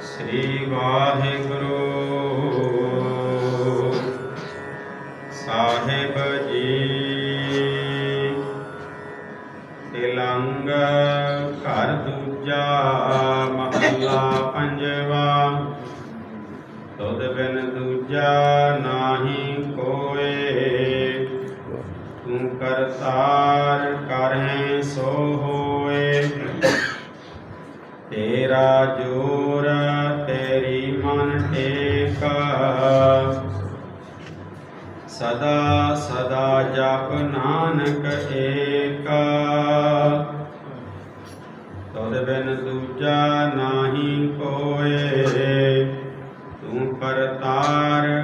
ਸ੍ਰੀ ਵਾਹਿਗੁਰੂ। ਸਾਹਿਬ ਜੀ, ਤਿਲੰਗ ਘਰ ਦੂਜਾ ਮਹੱਲਾ ਪੰਜਵਾ। ਤੁਧ ਬਿਨ ਦੂਜਾ ਨਾਹੀ ਕੋਏ। ਤੂੰ ਕਰਤਾਰ ਕਰਹਿ ਸੋ ਹੋਏ। ਤੇਰਾ ਜੋਰ ਤੇਰੀ ਮਨ ਟੇਕ ਸਦਾ ਸਦਾ ਜਪ ਨਾਨਕ ਏਕਾ। ਤੁਧ ਬਿਨ ਦੂਜਾ ਨਾਹੀ ਕੋਏ। ਤੂੰ ਕਰਤਾਰ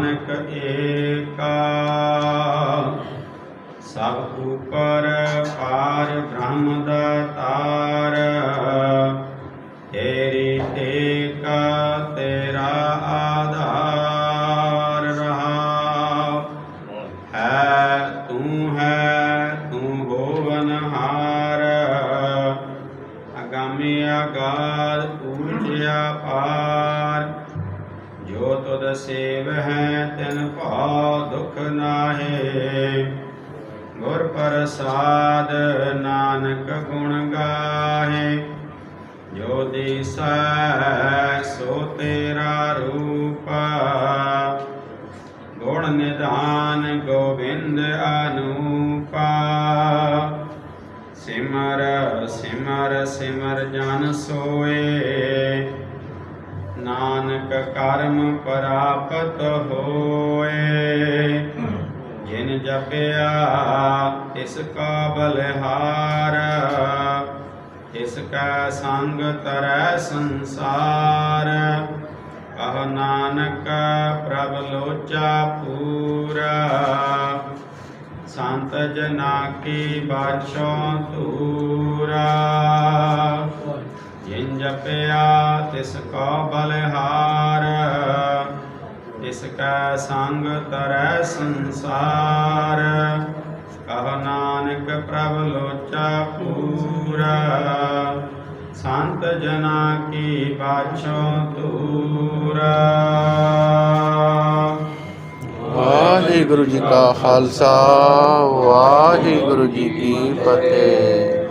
ਨਾਨਕ ਏਕਾ। ਸਭ ਉਪਰ ਪਾਰ ਬ੍ਰਹਮ ਦਾਤਾਰ ਤੇਰੀ। ਟੇਕਾ ਤੇਰਾ ਆਧਾਰ ਰਹਾ। ਹੈ ਤੂੰ ਹੈ ਤੂੰ ਹੋਵਨਹਾਰ ਅਗਾਮੀ ਅਗਾਧ ਪੂਜਿਆ ਪਾਰ। ਜੋ ਤੁਧ ਸੇਵ ਹੈ ਤਿਨ ਭਾਉ ਦੁਖ ਨਾਹੇ। ਗੁਰ ਪ੍ਰਸਾਦ ਨਾਨਕ ਗੁਣ ਗਾਹੇ। ਜੋ ਦਿਸੈ ਸੋ ਤੇਰਾ ਰੂਪ। ਗੁਣ ਨਿਧਾਨ ਗੋਬਿੰਦ ਅਨੂਪਾ। ਸਿਮਰ ਸਿਮਰ ਸਿਮਰ ਜਨ ਸੋਏ। ਨਾਨਕ ਕਰਮ ਪ੍ਰਾਪਤ ਹੋਏ। ਜਿਨ ਜਪਿਆ, ਤਿਸ ਕਾ ਬਲਿਹਾਰ। ਤਿਸ ਕਾ ਸੰਗ ਤਰੈ ਸੰਸਾਰ। ਕਹ ਨਾਨਕ ਪ੍ਰਭ ਲੋਚਾ ਪੂਰਾ। ਸੰਤ ਜਨਾ ਕੀ ਬਾਛੋ ਤੂਰਾ ਜਿਨ ਜਪਿਆ ਤਿਸ ਕੋ ਬਲਿਹਾਰ ਤਿਸ ਕਾ ਸੰਗ ਤਰੈ ਸੰਸਾਰ, ਕਹ ਨਾਨਕ ਪ੍ਰਭ ਲੋਚਾ ਪੂਰਾ, ਸੰਤ ਜਨਾ ਕੀ ਬਾਛੋ ਤੂਰਾ ਵਾਹਿਗੁਰੂ ਜੀ ਕਾ ਖਾਲਸਾ, ਵਾਹਿਗੁਰੂ ਜੀ ਕੀ ਫਤਿਹ।